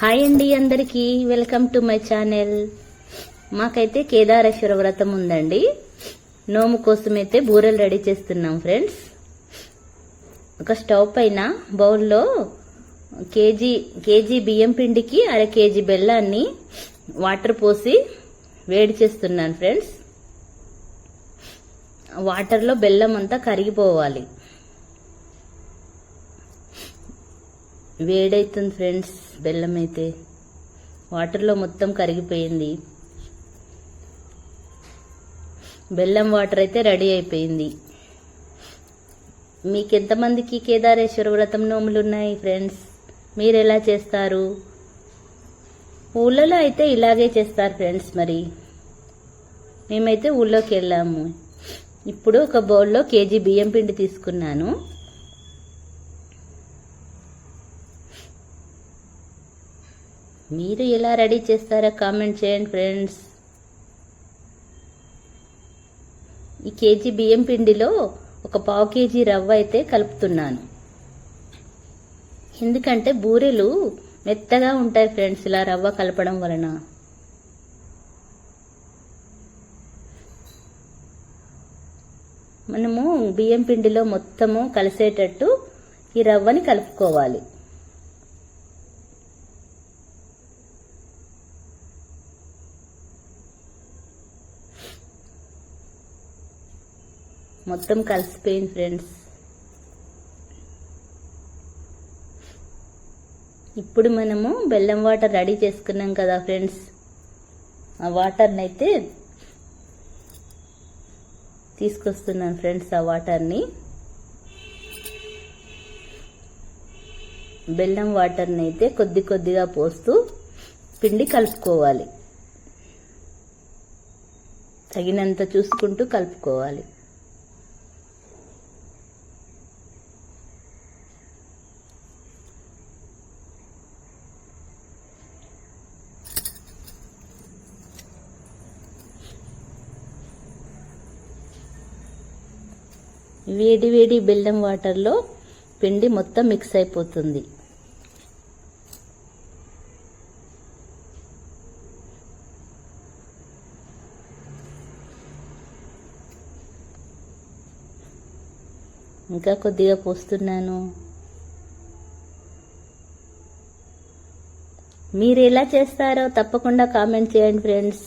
Hi అండి అందరికీ. Welcome to my channel మాకైతే కేదారేశ్వర వ్రతం ఉందండి. నోము కోసం అయితే బూరెలు రెడీ చేస్తున్నాం ఫ్రెండ్స్. ఒక స్టవ్ పైన బౌల్లో కేజీ కేజీ బియ్యం పిండికి అర కేజీ బెల్లాన్ని వాటర్ పోసి వేడి చేస్తున్నాను ఫ్రెండ్స్. వాటర్లో బెల్లం అంతా కరిగిపోవాలి. వేడైతుంది ఫ్రెండ్స్ బెల్లం అయితే వాటర్లో మొత్తం కరిగిపోయింది. బెల్లం వాటర్ అయితే రెడీ అయిపోయింది. మీకు ఎంతమందికి కేదారేశ్వర వ్రతం నోములు ఉన్నాయి ఫ్రెండ్స్? మీరు ఎలా చేస్తారు? ఊళ్ళలో అయితే ఇలాగే చేస్తారు ఫ్రెండ్స్ మరి. మేమైతే ఊళ్ళోకి వెళ్ళాము. ఇప్పుడు ఒక బౌల్లో కేజీ బియ్యం పిండి తీసుకున్నాను. మీరు ఎలా రెడీ చేస్తారో కామెంట్ చేయండి ఫ్రెండ్స్. ఈ కేజీ బియ్యం పిండిలో ఒక పావు కేజీ రవ్వ అయితే కలుపుతున్నాను. ఎందుకంటే బూరెలు మెత్తగా ఉంటాయి ఫ్రెండ్స్ ఇలా రవ్వ కలపడం వలన. మనము బియ్యం పిండిలో మొత్తము కలిసేటట్టు ఈ రవ్వని కలుపుకోవాలి. మొత్తం కలిసిపోయింది ఫ్రెండ్స్. ఇప్పుడు మనము బెల్లం వాటర్ రెడీ చేసుకున్నాం కదా ఫ్రెండ్స్. ఆ వాటర్ని అయితే తీసుకొస్తున్నాను ఫ్రెండ్స్ ఆ వాటర్ని బెల్లం వాటర్ని అయితే కొద్ది కొద్దిగా పోస్తూ పిండి కలుపుకోవాలి. తగినంత చూసుకుంటూ కలుపుకోవాలి. వేడి వేడి బెల్లం వాటర్లో పిండి మొత్తం మిక్స్ అయిపోతుంది. ఇంకా కొద్దిగా పోస్తున్నాను. మీరు ఎలా చేస్తారో తప్పకుండా కామెంట్ చేయండి ఫ్రెండ్స్.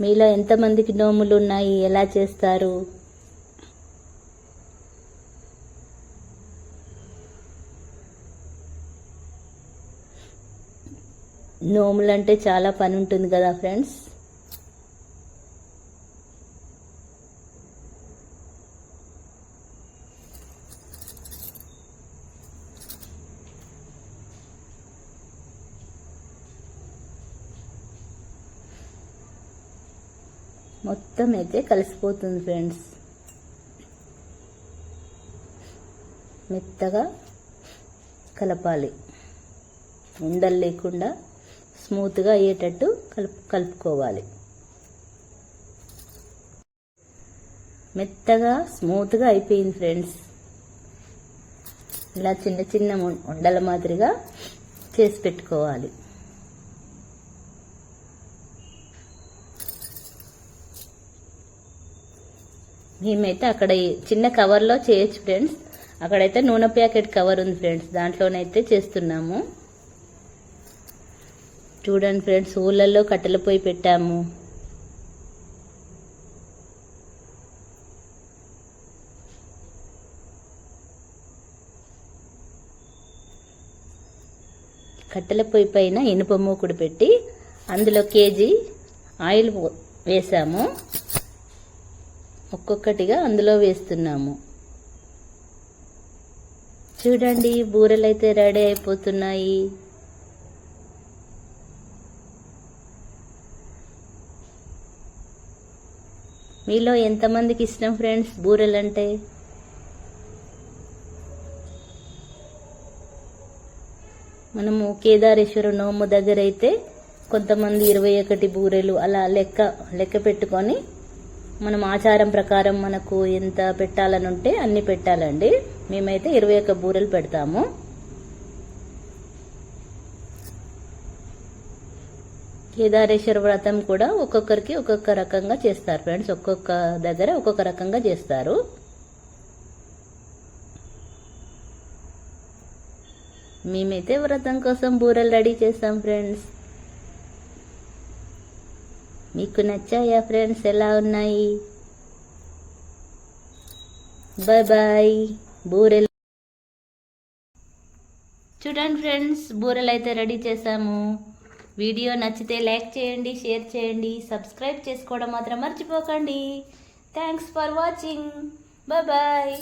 మీలో ఎంతమందికి నోములు ఉన్నాయి ఎలా చేస్తారు? నోములంటే చాలా పని ఉంటుంది కదా ఫ్రెండ్స్ మొత్తం అయితే కలిసిపోతుంది ఫ్రెండ్స్ మెత్తగా కలపాలి. ఉండలు లేకుండా స్మూత్గా అయ్యేటట్టు కలుపు కలుపుకోవాలి. మెత్తగా స్మూత్గా అయిపోయింది ఫ్రెండ్స్. ఇలా చిన్న చిన్న ఉండల మాదిరిగా చేసి పెట్టుకోవాలి. మేమైతే అక్కడ చిన్న కవర్లో చేయొచ్చు ఫ్రెండ్స్. అక్కడైతే నూనె ప్యాకెట్ కవర్ ఉంది ఫ్రెండ్స్. దాంట్లోనైతే చేస్తున్నాము. చూడండి ఫ్రెండ్స్ ఊళ్ళల్లో కట్టెల పొయ్యి పెట్టాము. కట్టెల పొయ్యి పైన ఇనుప మూకుడు పెట్టి అందులో కేజీ ఆయిల్ వేసాము. ఒక్కొక్కటిగా అందులో వేస్తున్నాము. చూడండి బూరెలు అయితే రెడీ అయిపోతున్నాయి. మీలో ఎంతమందికి ఇష్టం ఫ్రెండ్స్? బూరెలు అంటే మనము కేదారేశ్వర నోము దగ్గర అయితే కొంతమంది ఇరవై ఒకటి బూరెలు అలా లెక్క లెక్క పెట్టుకొని మనం ఆచారం ప్రకారం మనకు ఎంత పెట్టాలని ఉంటే అన్ని పెట్టాలండి. మేమైతే ఇరవై ఒక్క బూరెలు పెడతాము. కేదారేశ్వర వ్రతం కూడా ఒక్కొక్కరికి ఒక్కొక్క రకంగా చేస్తారు ఫ్రెండ్స్ ఒక్కొక్క దగ్గర ఒక్కొక్క రకంగా చేస్తారు. మేమైతే వ్రతం కోసం బూరెలు రెడీ చేస్తాం ఫ్రెండ్స్ మీకు నచ్చాయా ఫ్రెండ్స్ ఎలా ఉన్నాయి? బాయ్ బాయ్ బూరెలు. చూడండి ఫ్రెండ్స్ బూరెలు అయితే రెడీ చేసాము వీడియో నచ్చితే లైక్ చేయండి షేర్ చేయండి సబ్స్క్రైబ్ చేసుకోవడం మాత్రం మర్చిపోకండి. Thanks for watching bye